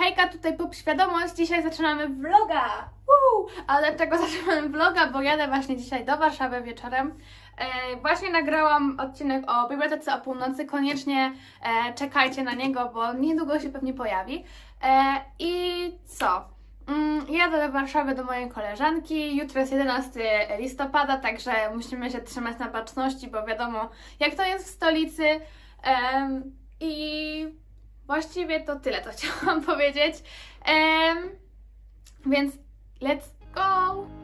Hejka, tutaj Pop Świadomość. Dzisiaj zaczynamy vloga. Woo! Ale dlaczego zaczynamy vloga? Bo jadę właśnie dzisiaj do Warszawy wieczorem. E, właśnie nagrałam odcinek o bibliotece o północy. Koniecznie e, czekajcie na niego, bo niedługo się pewnie pojawi. E, I co? Mm, jadę do Warszawy do mojej koleżanki. Jutro jest 11 listopada, także musimy się trzymać na baczności, bo wiadomo, jak to jest w stolicy. Em, I Właściwie to tyle, co chciałam powiedzieć. Em, więc let's go!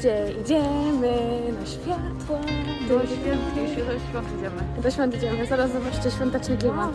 Gdzie idziemy na światła? Do świąt, do świąt idziemy. Do świąt idziemy, zaraz zobaczcie świąteczny klimat.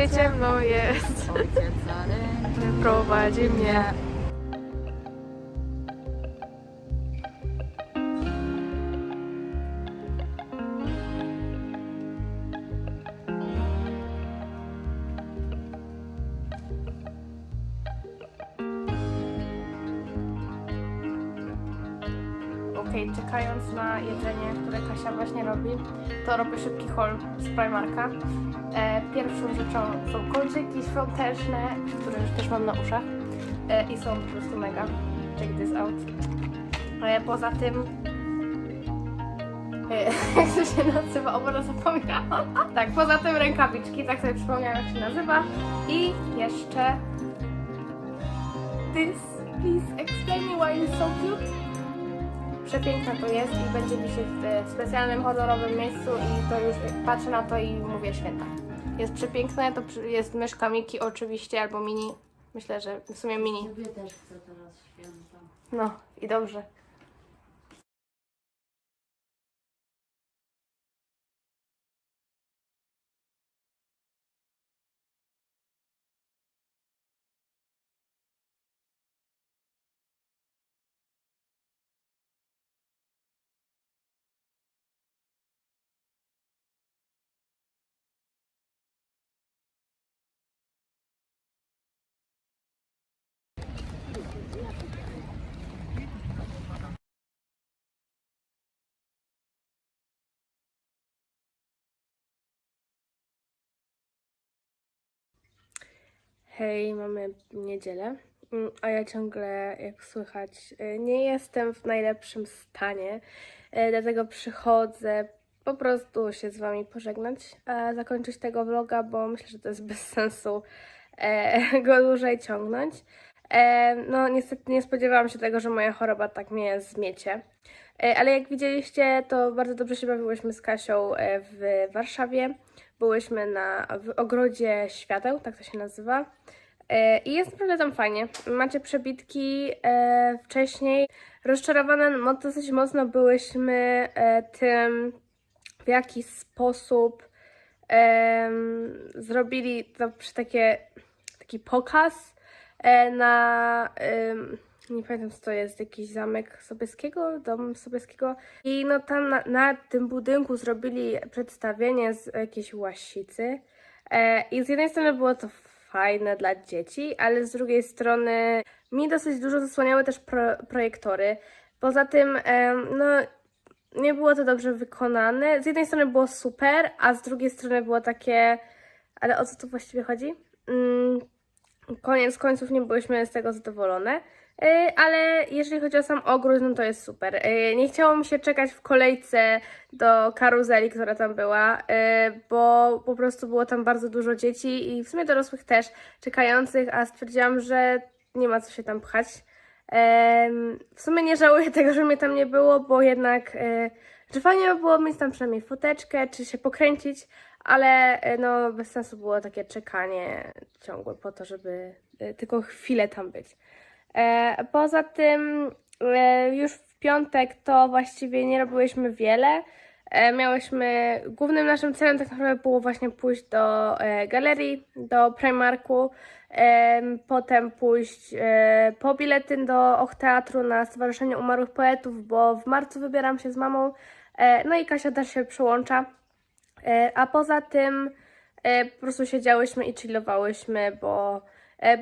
Gdy ciemno jest, prowadzi mnie. Szybki haul z Primarka. E, pierwszą rzeczą są kolczyki świąteczne, które już też mam na uszach e, i są po prostu mega. Check this out. E, poza tym e, jak to się nazywa? O Boże, zapomniałam. tak, poza tym rękawiczki, tak sobie przypomniałam jak się nazywa. I jeszcze this, please explain me why it's so cute. Przepiękne to jest i będzie mi się w specjalnym horrorowym miejscu i to już patrzę na to i mówię święta. Jest przepiękne, to jest myszka Miki oczywiście, albo mini. Myślę, że w sumie mini. Sobie też chcę teraz święta. No i dobrze. Hej, mamy niedzielę, mm, a ja ciągle, jak słychać, y, nie jestem w najlepszym stanie, y, dlatego przychodzę po prostu się z Wami pożegnać, zakończyć tego vloga, bo myślę, że to jest bez sensu e, go dłużej ciągnąć. E, no, niestety nie spodziewałam się tego, że moja choroba tak mnie zmiecie. E, ale jak widzieliście, to bardzo dobrze się bawiłyśmy z Kasią e, w Warszawie. Byłyśmy na, w ogrodzie świateł, tak to się nazywa. E, I jest naprawdę tam fajnie. Macie przebitki wcześniej. Rozczarowane dosyć mocno byłyśmy tym, w jaki sposób zrobili to przy takie, taki pokaz na. Nie pamiętam, co to jest, jakiś zamek Sobieskiego, dom Sobieskiego. I no tam na, na tym budynku zrobili przedstawienie z jakiejś łasicy. E, I z jednej strony było to fajne dla dzieci, ale z drugiej strony mi dosyć dużo zasłaniały też pro, projektory. Poza tym, em, no nie było to dobrze wykonane. Z jednej strony było super, a z drugiej strony było takie. Ale o co tu właściwie chodzi? Mm, koniec końców nie byłyśmy z tego zadowolone. Yy, ale jeżeli chodzi o sam ogród, no to jest super. Yy, nie chciało mi się czekać w kolejce do karuzeli, która tam była, yy, bo po prostu było tam bardzo dużo dzieci i w sumie dorosłych też czekających, a stwierdziłam, że nie ma co się tam pchać. W sumie nie żałuję tego, że mnie tam nie było, bo jednak e, że fajnie by było mieć tam przynajmniej foteczkę, czy się pokręcić, ale e, no bez sensu było takie czekanie ciągłe po to, żeby e, tylko chwilę tam być. E, Poza tym e, już w piątek to właściwie nie robiłyśmy wiele. E, Miałyśmy, głównym naszym celem tak naprawdę było właśnie pójść do galerii, do Primarku, em, potem pójść po bilety do Och Teatru na Stowarzyszenie Umarłych Poetów, bo w marcu wybieram się z mamą, no i Kasia też się przyłącza. A poza tym po prostu siedziałyśmy i chillowałyśmy, bo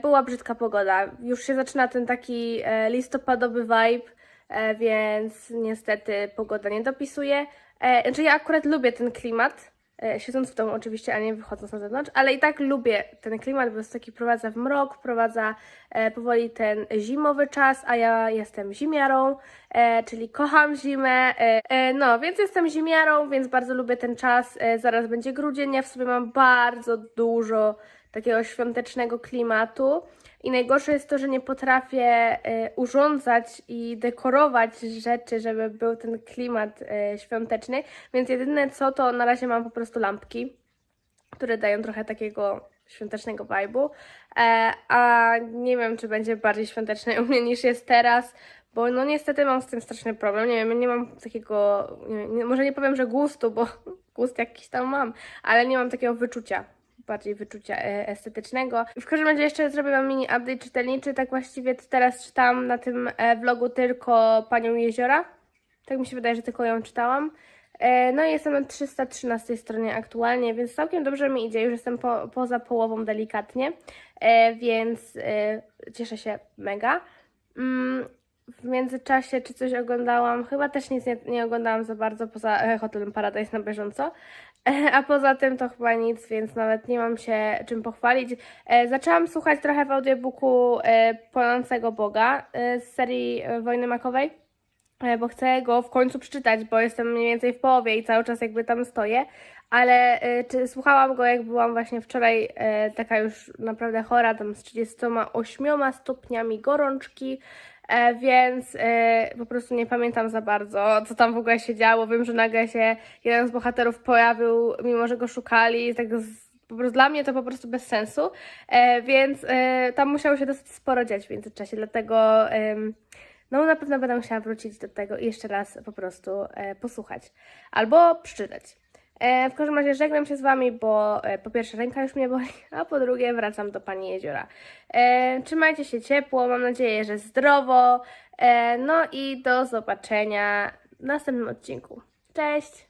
była brzydka pogoda. Już się zaczyna ten taki e, listopadowy vibe, e, więc niestety pogoda nie dopisuje. E, Znaczy ja akurat lubię ten klimat, e, siedząc w domu oczywiście, a nie wychodząc na zewnątrz, ale i tak lubię ten klimat, bo jest taki prowadza w mrok, prowadza e, powoli ten zimowy czas, a ja jestem zimiarą, e, czyli kocham zimę, e, e, no więc jestem zimiarą, więc bardzo lubię ten czas, e, zaraz będzie grudzień, ja w sobie mam bardzo dużo takiego świątecznego klimatu. I najgorsze jest to, że nie potrafię e, urządzać i dekorować rzeczy, żeby był ten klimat e, świąteczny, więc jedyne co to na razie mam po prostu lampki, które dają trochę takiego świątecznego vibe'u, e, a nie wiem, czy będzie bardziej świąteczne u mnie niż jest teraz, bo no niestety mam z tym straszny problem, nie wiem, nie mam takiego, nie, może nie powiem, że gustu, bo gust jakiś tam mam, ale nie mam takiego wyczucia bardziej wyczucia e, estetycznego. W każdym razie jeszcze zrobię Wam mini update czytelniczy, tak właściwie teraz czytałam na tym e, vlogu tylko Panią Jeziora. Tak mi się wydaje, że tylko ją czytałam. E, No i jestem na 313 stronie aktualnie, więc całkiem dobrze mi idzie. Już jestem po, poza połową delikatnie, więc cieszę się mega. Mm, W międzyczasie czy coś oglądałam? Chyba też nic nie, nie oglądałam za bardzo poza Hotelem Paradise na bieżąco. A poza tym to chyba nic, więc nawet nie mam się czym pochwalić. E, Zaczęłam słuchać trochę w audiobooku e, Płonącego Boga e, z serii Wojny Makowej bo chcę go w końcu przeczytać, bo jestem mniej więcej w połowie i cały czas jakby tam stoję, ale czy słuchałam go jak byłam właśnie wczoraj taka już naprawdę chora, tam z 38 stopniami gorączki, więc e, po prostu nie pamiętam za bardzo, co tam w ogóle się działo. Wiem, że nagle się jeden z bohaterów pojawił, mimo że go szukali, tak z, po prostu dla mnie to po prostu bez sensu, e, więc e, tam musiało się dosyć sporo dziać w międzyczasie, dlatego... no na pewno będę musiała wrócić do tego i jeszcze raz po prostu e, posłuchać albo przeczytać. E, w każdym razie żegnam się z Wami, bo e, po pierwsze ręka już mnie boli, a po drugie wracam do Pani Jeziora. E, trzymajcie się ciepło, mam nadzieję, że zdrowo. No i do zobaczenia w następnym odcinku. Cześć!